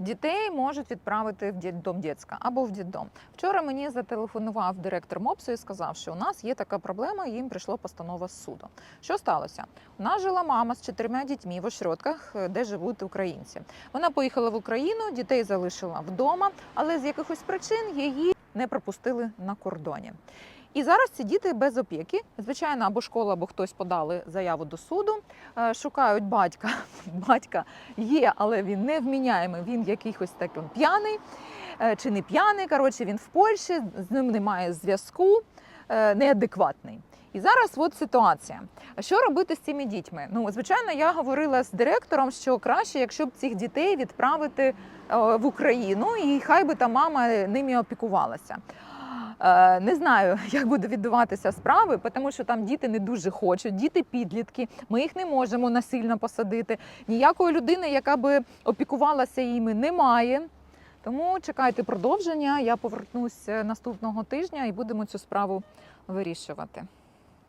Дітей можуть відправити в дітдом дітська або в дітдом. Вчора мені зателефонував директор МОПСу і сказав, що у нас є така проблема, їм прийшла постанова з суду. Що сталося? У нас жила мама з чотирма дітьми в Ошродках, е, де живуть українці. Вона поїхала в Україну, дітей залишила вдома, але з якихось причин її не пропустили на кордоні. І зараз ці діти без опіки. Звичайно, або школа, або хтось подали заяву до суду, е, шукають батька. Батька є, але він не вміняємий, він якийсь такий п'яний е, чи не п'яний. Коротше, він в Польщі, з ним немає зв'язку, е, неадекватний. І зараз от ситуація. Що робити з цими дітьми? Ну, звичайно, я говорила з директором, що краще, якщо б цих дітей відправити в Україну, і хай би та мама ними опікувалася. Е, Не знаю, як буде відбуватися справи, тому що там діти не дуже хочуть, діти підлітки. Ми їх не можемо насильно посадити. Ніякої людини, яка би опікувалася їми, немає. Тому чекайте продовження. Я повернусь наступного тижня і будемо цю справу вирішувати.